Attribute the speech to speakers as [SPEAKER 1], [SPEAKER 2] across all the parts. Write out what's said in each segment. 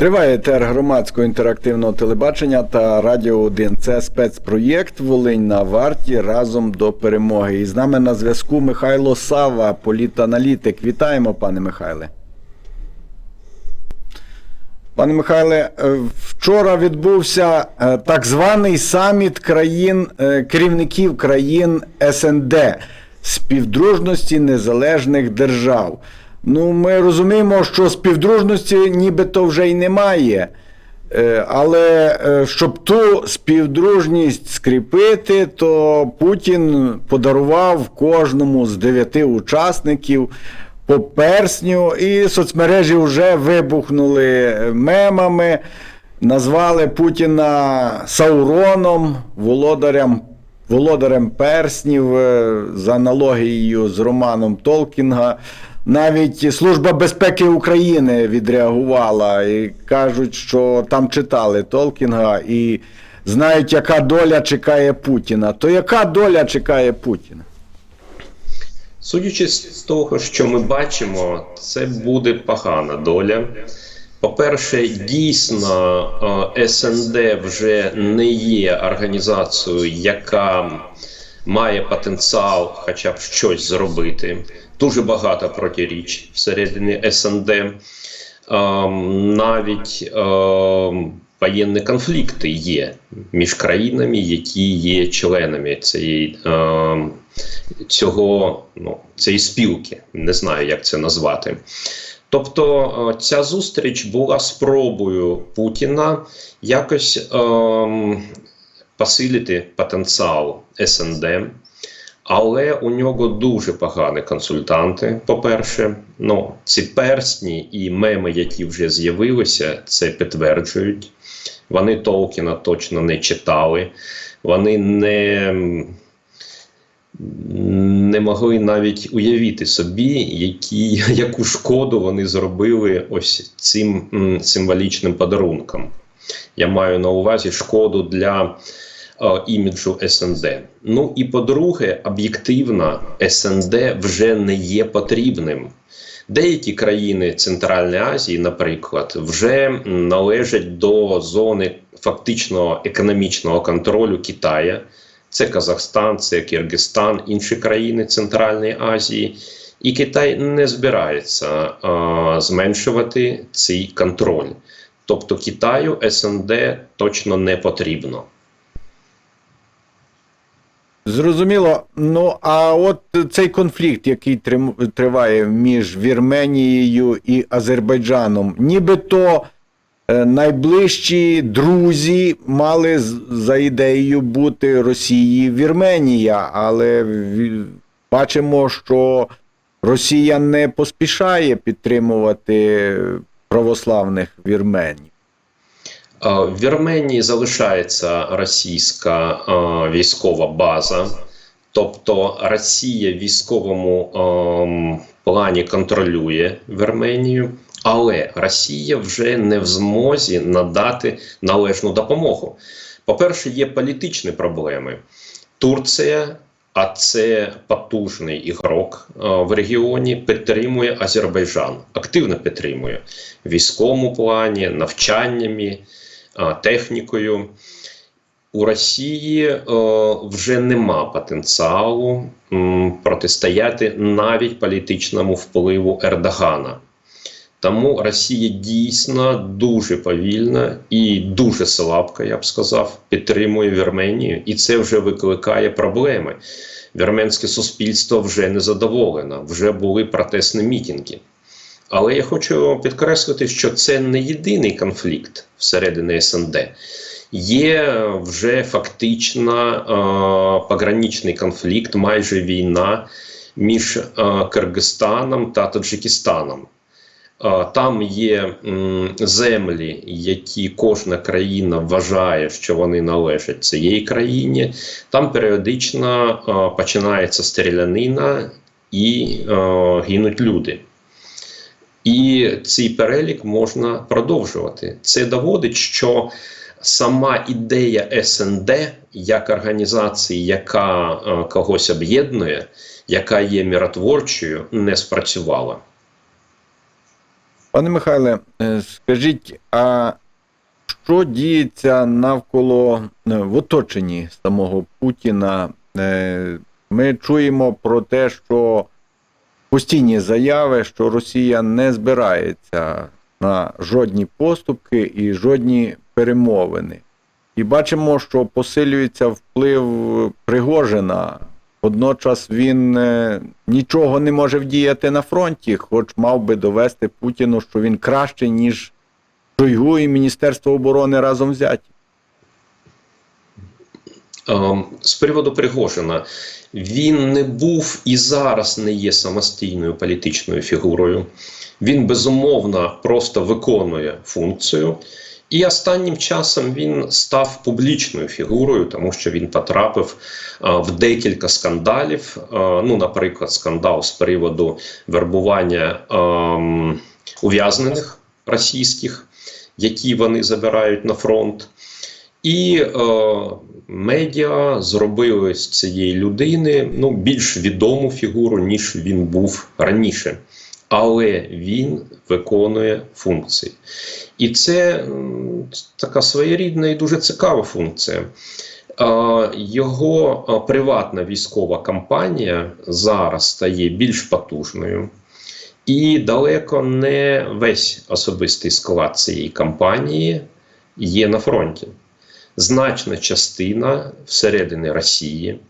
[SPEAKER 1] Триває етер громадського інтерактивного телебачення та Радіо 1. Це спецпроєкт Волинь на варті разом до перемоги. І з нами на зв'язку Михайло Сава, політаналітик. Вітаємо, пане Михайле. Пане Михайле, е, вчора відбувся е, так званий саміт країн, е, керівників країн СНД співдружності незалежних держав. Ну, ми розуміємо, що співдружності нібито вже й немає. Е, Але е, щоб ту співдружність скріпити, то Путін подарував кожному з дев'яти учасників по персню, і соцмережі вже вибухнули мемами, назвали Путіна Сауроном, володарем, володарем перснів, е, за аналогією з романом Толкінга. Навіть Служба безпеки України відреагувала і кажуть, що там читали Толкінга і знають, яка доля чекає Путіна. То яка доля чекає Путіна?
[SPEAKER 2] Судячи з того, що ми бачимо, це буде погана доля. По-перше, дійсно, е, СНД вже не є організацією, яка має потенціал хоча б щось зробити. Дуже багато протиріч всередині СНД. Ем, Навіть ем, воєнні конфлікти є між країнами, які є членами цієї, ем, цього, ну, цієї спілки. Не знаю, як це назвати. Тобто е, ця зустріч була спробою Путіна якось ем, посилити потенціал СНД. Але у нього дуже погані консультанти. По-перше, ну ці персні і меми, які вже з'явилися, це підтверджують. Вони Толкіна точно не читали, вони не не могли навіть уявити собі, які, яку шкоду вони зробили ось цим символічним подарунком. Я маю на увазі шкоду для е, іміджу СНД. Ну і по-друге, об'єктивно, СНД вже не є потрібним. Деякі країни Центральної Азії, наприклад, вже належать до зони фактичного економічного контролю Китая. Це Казахстан, це Киргизстан, інші країни Центральної Азії. І Китай не збирається а, зменшувати цей контроль. Тобто Китаю СНД точно не потрібно.
[SPEAKER 1] Зрозуміло. Ну а от цей конфлікт, який триває між Вірменією і Азербайджаном, нібито найближчі друзі мали за ідеєю бути Росії Вірменія, але бачимо, що Росія не поспішає підтримувати православних вірменів.
[SPEAKER 2] Е, В Вірменії залишається російська е, військова база, тобто Росія військовому ем, плані контролює Вірменію, але Росія вже не в змозі надати належну допомогу. По-перше, є політичні проблеми. Турція, а це потужний ігрок е, в регіоні, підтримує Азербайджан, активно підтримує в військовому плані, навчаннями технікою. У Росії е, вже нема потенціалу протистояти навіть політичному впливу Ердогана. Тому Росія дійсно дуже повільна і дуже слабка, я б сказав, підтримує Вірменію, і це вже викликає проблеми. Вірменське суспільство вже не задоволено, вже були протестні мітинги. Але я хочу підкреслити, що це не єдиний конфлікт всередині СНД. Є вже фактично е, пограничний конфлікт, майже війна між е, Киргизстаном та Таджикистаном. Е, Там є землі, які кожна країна вважає, що вони належать цієї країні. Там періодично е, починається стрілянина і е, гинуть люди. І цей перелік можна продовжувати. Це доводить, що сама ідея СНД як організації, яка когось об'єднує, яка є миротворчою, не спрацювала.
[SPEAKER 1] Пане Михайле, е, скажіть, а що діється навколо е, в оточенні самого Путіна? Е, Ми чуємо про те, що постійні заяви, що Росія не збирається на жодні поступки і жодні перемовини. І бачимо, що посилюється вплив Пригожина. Водночас він е, нічого не може вдіяти на фронті, хоч мав би довести Путіну, що він кращий, ніж Шойгу і Міністерство оборони разом взяті.
[SPEAKER 2] Ем, З приводу Пригожина, він не був і зараз не є самостійною політичною фігурою. Він безумовно просто виконує функцію. І останнім часом він став публічною фігурою, тому що він потрапив а, в декілька скандалів. А, ну, наприклад, скандал з приводу вербування ем, ув'язнених російських, які вони забирають на фронт. І е, медіа зробили з цієї людини ну, більш відому фігуру, ніж він був раніше. Але він виконує функції. І це така своєрідна і дуже цікава функція. Його приватна військова кампанія зараз стає більш потужною. І далеко не весь особистий склад цієї кампанії є на фронті значна частина всередині Росії.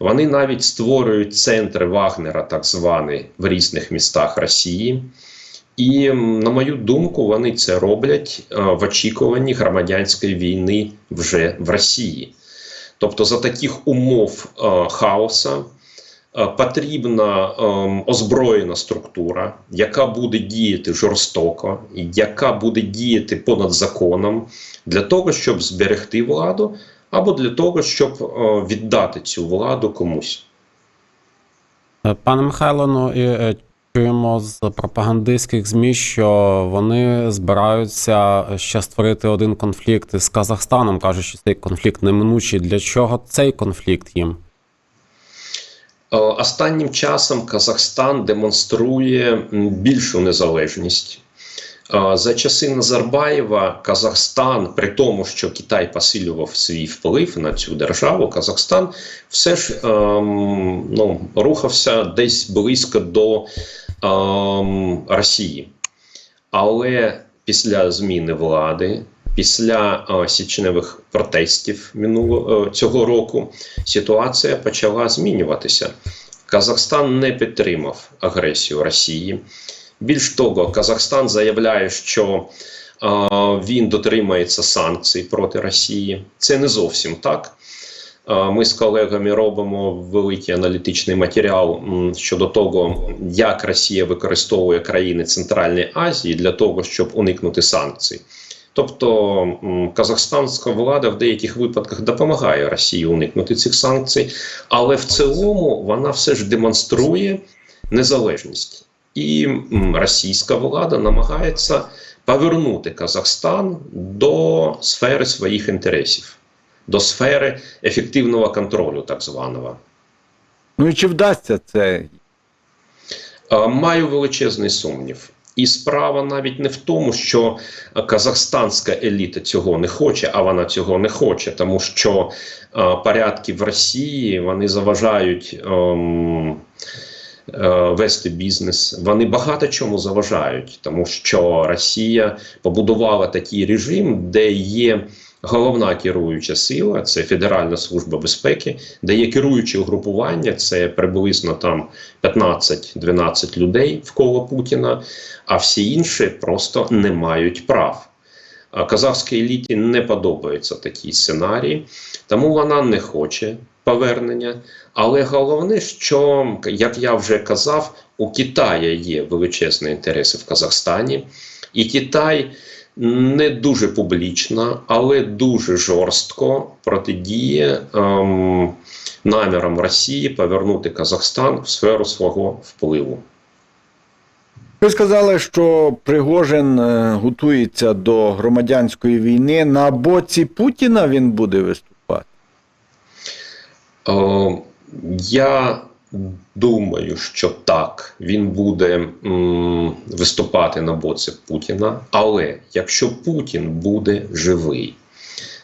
[SPEAKER 2] Вони навіть створюють центри Вагнера, так звані, в різних містах Росії. І, на мою думку, вони це роблять е, в очікуванні громадянської війни вже в Росії. Тобто, за таких умов е, хаоса е, потрібна ем, озброєна структура, яка буде діяти жорстоко, яка буде діяти понад законом, для того, щоб зберегти владу, або для того, щоб е, віддати цю владу комусь.
[SPEAKER 3] Е, Пане Михайло, ну і е, чуємо з пропагандистських ЗМІ, що вони збираються ще створити один конфлікт із Казахстаном, кажуть, що цей конфлікт неминучий. Для чого цей конфлікт їм?
[SPEAKER 2] Останнім часом Казахстан демонструє більшу незалежність. За часи Назарбаєва Казахстан, при тому, що Китай посилював свій вплив на цю державу, Казахстан все ж ем, ну, рухався десь близько до ем, Росії. Але після зміни влади, після е, січневих протестів минулого е, цього року, ситуація почала змінюватися. Казахстан не підтримав агресію Росії. Більш того, Казахстан заявляє, що е, він дотримається санкцій проти Росії. Це не зовсім так. Е, Ми з колегами робимо великий аналітичний матеріал щодо того, як Росія використовує країни Центральної Азії для того, щоб уникнути санкцій. Тобто казахстанська влада в деяких випадках допомагає Росії уникнути цих санкцій, але в цілому вона все ж демонструє незалежність. І російська влада намагається повернути Казахстан до сфери своїх інтересів, до сфери ефективного контролю, так званого.
[SPEAKER 1] Ну і чи вдасться це?
[SPEAKER 2] Е, Маю величезний сумнів. І справа навіть не в тому, що казахстанська еліта цього не хоче, а вона цього не хоче, тому що е, порядки в Росії вони заважають ем, е, вести бізнес. Вони багато чому заважають, тому що Росія побудувала такий режим, де є головна керуюча сила, це Федеральна служба безпеки, де є керуючі угрупування, це приблизно там 15-12 людей вколо Путіна, а всі інші просто не мають прав. Казахській еліті не подобається такий сценарій, тому вона не хоче повернення. Але головне, що, як я вже казав, у Китаї є величезні інтереси в Казахстані, і Китай не дуже публічно, але дуже жорстко протидіє ем, намірам Росії повернути Казахстан в сферу свого впливу.
[SPEAKER 1] Ви сказали, що Пригожин е, готується до громадянської війни. На боці Путіна він буде виступати.
[SPEAKER 2] Е, я думаю, що так, він буде м, виступати на боці Путіна. Але якщо Путін буде живий,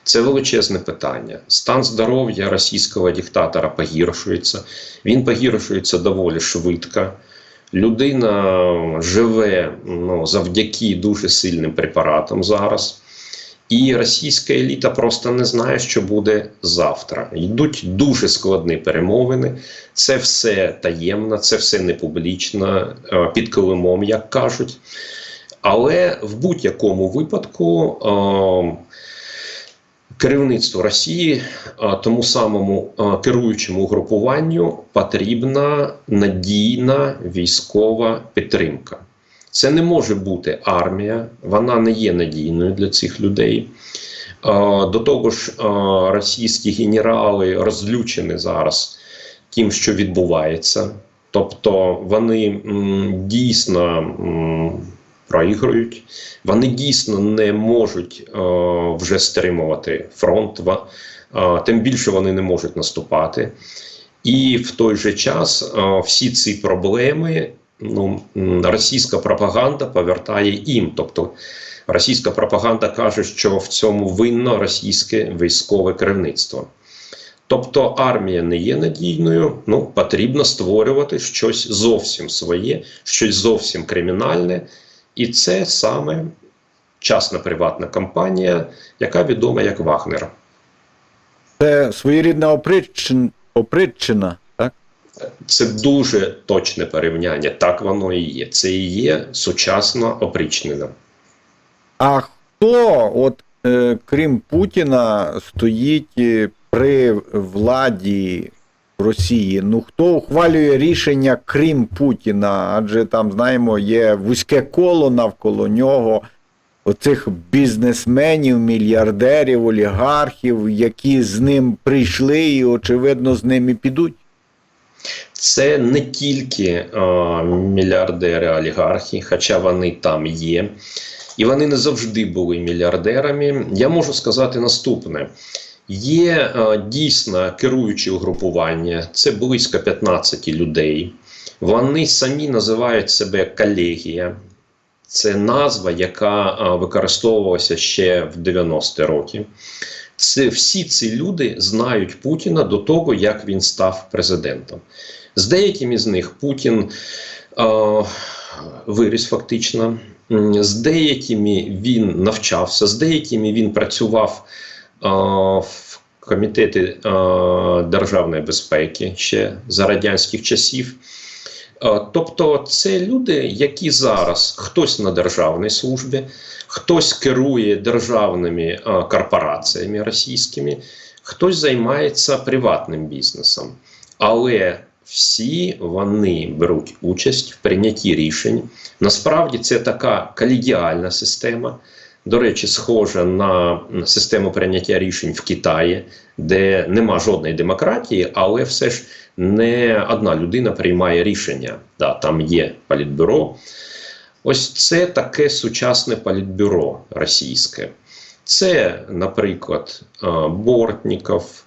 [SPEAKER 2] це величезне питання. Стан здоров'я російського диктатора погіршується. Він погіршується доволі швидко. Людина живе ну, завдяки дуже сильним препаратам зараз. І російська еліта просто не знає, що буде завтра. Йдуть дуже складні перемовини. Це все таємно, це все не публічно, е, під килимом, як кажуть. Але в будь-якому випадку е, керівництву Росії, е, тому самому керуючому угрупуванню, потрібна надійна військова підтримка. Це не може бути армія, вона не є надійною для цих людей. До того ж, російські генерали розлючені зараз тим, що відбувається. Тобто вони дійсно проігрують, вони дійсно не можуть вже стримувати фронт, тим більше вони не можуть наступати. І в той же час всі ці проблеми ну, російська пропаганда повертає їм. Тобто російська пропаганда каже, що в цьому винно російське військове керівництво. Тобто армія не є надійною, ну потрібно створювати щось зовсім своє, щось зовсім кримінальне, і це саме частна приватна компанія, яка відома як Вагнер.
[SPEAKER 1] Це своєрідна так?
[SPEAKER 2] Це дуже точне порівняння. Так воно і є. Це і є сучасна опричнина.
[SPEAKER 1] А хто, от е, крім Путіна, стоїть е, при владі Росії? Ну хто ухвалює рішення крім Путіна? Адже там, знаємо, є вузьке коло навколо нього. Оцих бізнесменів, мільярдерів, олігархів, які з ним прийшли і, очевидно, з ними підуть.
[SPEAKER 2] Це не тільки е, мільярдери олігархи, хоча вони там є, і вони не завжди були мільярдерами. Я можу сказати наступне: є е, дійсно керуючі угрупування, це близько 15 людей. Вони самі називають себе колегія. Це назва, яка е, використовувалася ще в 90-ті роки. Це всі ці люди знають Путіна до того, як він став президентом. З деякими з них Путін е, виріс фактично, з деякими він навчався, з деякими він працював е, в комітеті е, державної безпеки ще за радянських часів. Е, Тобто це люди, які зараз хтось на державній службі, хтось керує державними е, корпораціями російськими, хтось займається приватним бізнесом. Але всі вони беруть участь в прийнятті рішень. Насправді це така колегіальна система. До речі, схожа на систему прийняття рішень в Китаї, де нема жодної демократії, але все ж не одна людина приймає рішення. Да, там є політбюро. Ось це таке сучасне політбюро російське. Це, наприклад, е, Бортніков,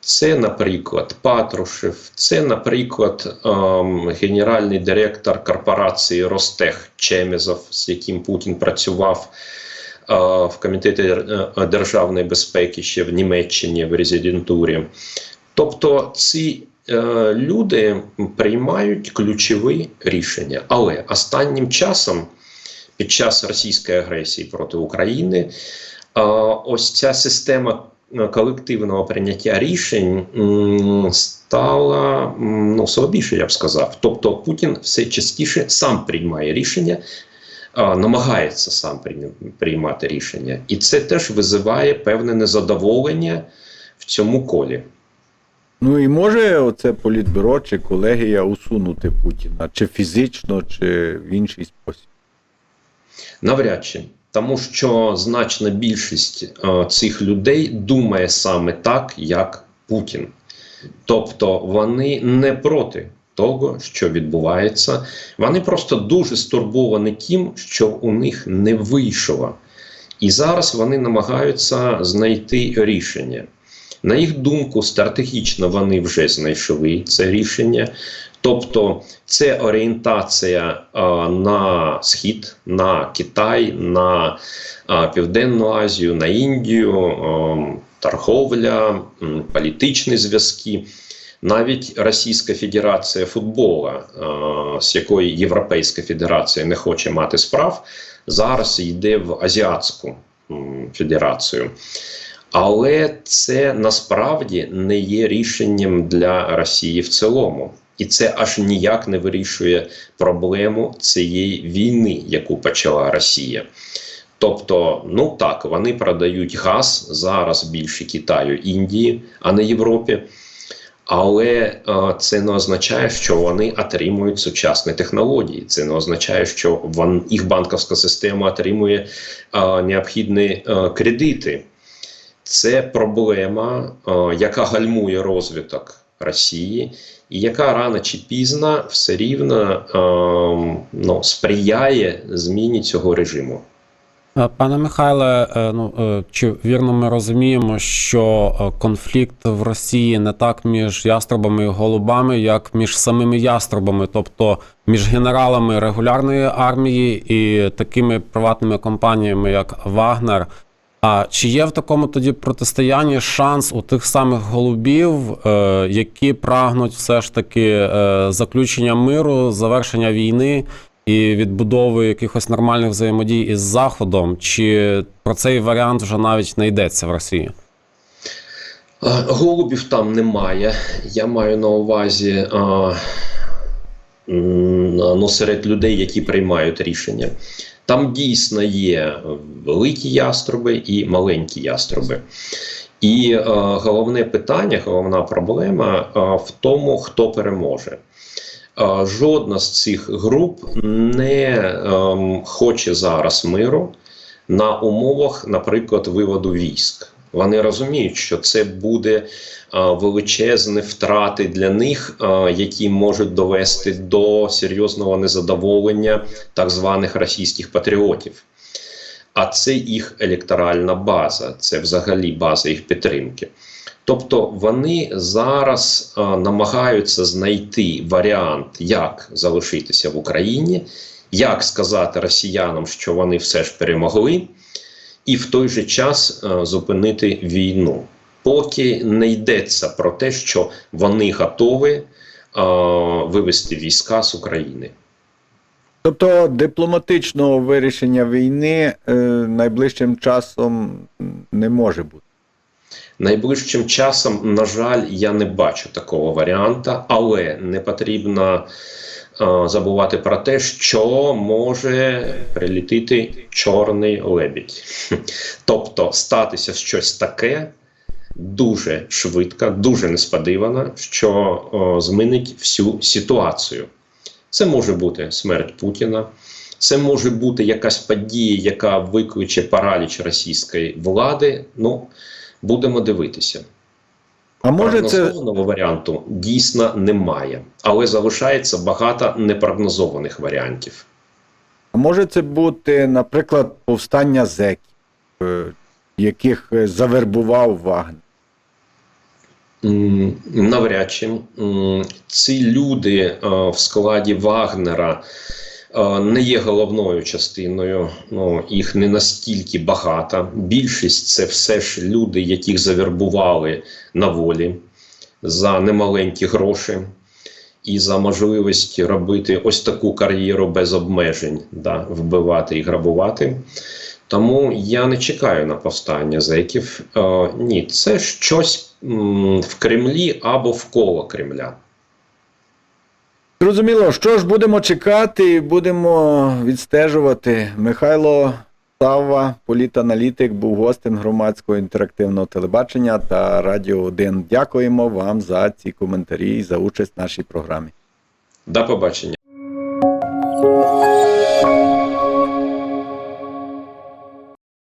[SPEAKER 2] це, наприклад, Патрушев, це, наприклад, ем, генеральний директор корпорації Ростех Чемезов, з яким Путін працював е, в комітеті е, державної безпеки ще в Німеччині в резидентурі. Тобто ці люди приймають ключові рішення. Але останнім часом, під час російської агресії проти України, е, ось ця система е, колективного прийняття рийшень м, стала ну, слабіше, я б сказав. Тобто Путін все частіше сам приймає рішення. Намагається сам приймати рішення, і це теж визиває певне незадоволення в цьому колі.
[SPEAKER 1] Ну і може оце політбюро чи колегія усунути Путіна, чи фізично, чи в інший спосіб.
[SPEAKER 2] Навряд чи. Тому що значна більшість е, цих людей думає саме так, як Путін. Тобто вони не проти того, що відбувається. Вони просто дуже стурбовані тим, що у них не вийшло. І зараз вони намагаються знайти рішення. На їх думку, стратегічно вони вже знайшли це рішення. Тобто, це орієнтація а, на схід, на Китай, на а, Південну Азію, на Індію, а, торговля, політичні зв'язки. Навіть Російська Федерація футбола, а, з якої Європейська Федерація не хоче мати справ, зараз йде в Азіатську федерацію. Але це насправді не є рішенням для Росії в цілому. І це аж ніяк не вирішує проблему цієї війни, яку почала Росія. Тобто, ну так, вони продають газ зараз більше Китаю, Індії, а не Європі. Але е, це не означає, що вони отримують сучасні технології. Це не означає, що їх банківська система отримує е, необхідні е, кредити. Це проблема, е, яка гальмує розвиток Росії, і яка рано чи пізно все рівно е, ну, сприяє зміні цього режиму.
[SPEAKER 3] Е, Пане Михайле, е, ну чи вірно ми розуміємо, що конфлікт в Росії не так між яструбами і голубами, як між самими яструбами, тобто між генералами регулярної армії і такими приватними компаніями, як Вагнер. А чи є в такому тоді протистоянні шанс у тих самих голубів, е, які прагнуть все ж таки е, заключення миру, завершення війни і відбудови якихось нормальних взаємодій із Заходом? Чи про цей варіант вже навіть не йдеться в Росії?
[SPEAKER 2] Е, Голубів там немає. Я маю на увазі а, ну, серед людей, які приймають рішення. Там дійсно є великі яструби і маленькі яструби. І е, головне питання, головна проблема е, в тому, хто переможе. Е, жодна з цих груп не е, хоче зараз миру на умовах, наприклад, виводу військ. Вони розуміють, що це буде е, величезні втрати для них, е, які можуть довести до серйозного незадоволення так званих російських патріотів. А це їх електоральна база, це взагалі база їх підтримки. Тобто вони зараз е, намагаються знайти варіант, як залишитися в Україні, як сказати росіянам, що вони все ж перемогли, і в той же час е, зупинити війну. Поки не йдеться про те, що вони готові е, вивести війська з України.
[SPEAKER 1] Тобто дипломатичного вирішення війни е, найближчим часом не може бути.
[SPEAKER 2] Найближчим часом, на жаль, я не бачу такого варіанта, але не потрібно е, забувати про те, що може прилітити чорний лебідь. Тобто статися щось таке дуже швидко, дуже несподівано, що е, змінить всю ситуацію. Це може бути смерть Путіна. Це може бути якась подія, яка викличе параліч російської влади. Ну, будемо дивитися.
[SPEAKER 1] А може це
[SPEAKER 2] варіанту дійсно немає, але залишається багато непрогнозованих варіантів.
[SPEAKER 1] а може це бути, наприклад, повстання зеків, е, яких е, завербував Вагнер?
[SPEAKER 2] Навряд чи ці люди е, в складі Вагнера не є головною частиною. Ну їх не настільки багато. Більшість це все ж люди, яких завербували на волі за немаленькі гроші. І за можливість робити ось таку кар'єру без обмежень, да, вбивати і грабувати. Тому я не чекаю на повстання зеків. Е, ні, це щось м, в Кремлі або вколо Кремля.
[SPEAKER 1] Зрозуміло, що ж будемо чекати будемо відстежувати. Михайло Савва, політаналітик, був гостем громадського інтерактивного телебачення та Радіо 1. Дякуємо вам за ці коментарі і за участь в нашій програмі.
[SPEAKER 2] До побачення.